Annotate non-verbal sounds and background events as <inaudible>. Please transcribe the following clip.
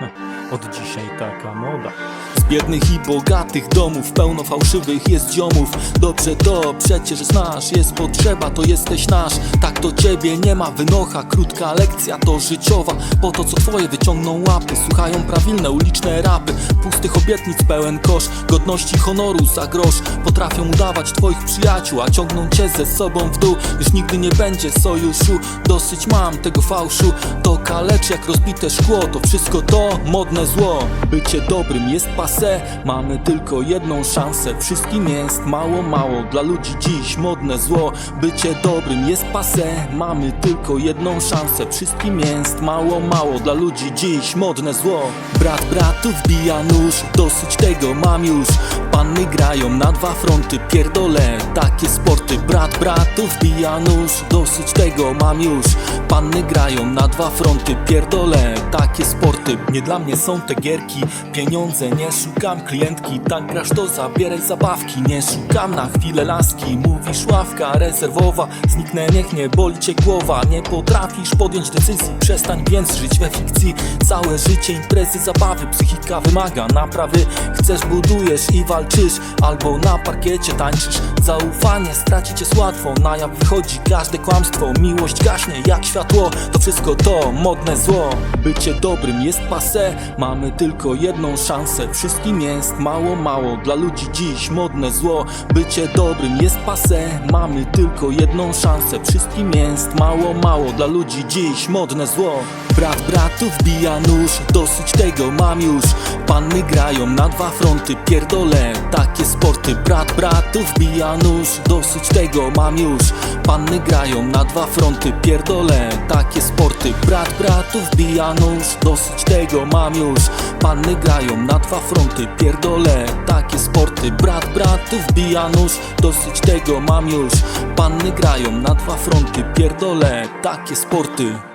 <laughs> Od dzisiaj taka moda. Z biednych i bogatych domów pełno fałszywych jest ziomów. Dobrze to przecież znasz, jest potrzeba, to jesteś nasz. Tak to ciebie nie ma wynocha, krótka lekcja to życiowa. Po to co twoje wyciągną łapy, słuchają prawilne uliczne rapy. Pustych obietnic pełen kosz, godności honoru za grosz. Potrafią udawać twoich przyjaciół, a ciągną cię ze sobą w dół. Już nigdy nie będzie sojuszu, dosyć mam tego fałszu. To kalecz jak rozbite szkło, to wszystko to modne zło. Bycie dobrym jest pase, mamy tylko jedną szansę. Wszystkim jest mało, mało, dla ludzi dziś. Modne zło. Bycie dobrym jest pase, mamy tylko jedną szansę. Wszystkim jest mało, mało, dla ludzi dziś. Modne zło. Brat bratu wbija nóż, dosyć tego mam już. Panny grają na dwa fronty, pierdolę. Takie sporty Brat wbija nóż, dosyć tego mam już. Panny grają na dwa fronty, pierdolę takie sporty. Nie dla mnie są te gierki, pieniądze nie szukam klientki. Tak grasz to zabawki, nie szukam na chwilę laski. Mówisz ławka rezerwowa, zniknę niech nie boli cię głowa. Nie potrafisz podjąć decyzji, przestań więc żyć we fikcji. Całe życie imprezy, zabawy, psychika wymaga naprawy. Chcesz, budujesz i walczysz, albo na parkiecie tańczysz. Zaufanie stracić jest łatwo, na jaw wychodzi każde kłamstwo. Miłość gaśnie jak światło, to wszystko to modne zło. Bycie dobrym jest pase, mamy tylko jedną szansę. Wszystkim jest mało, mało, dla ludzi dziś modne zło. Bycie dobrym jest pase, mamy tylko jedną szansę. Wszystkim jest mało, mało, dla ludzi dziś modne zło Brat bratu wbija nóż, dosyć tego mam już. Panny grają na dwa fronty, pierdolę takie sporty. Brat bratu wbija nóż, dosyć tego mam już. Panny grają na dwa fronty, pierdolę takie sporty. Brat bratu wbija nóż, dosyć tego mam już. Panny grają na dwa fronty, pierdolę takie sporty. Brat bratu wbija nóż, dosyć tego mam już. Panny grają na dwa fronty, pierdolę takie sporty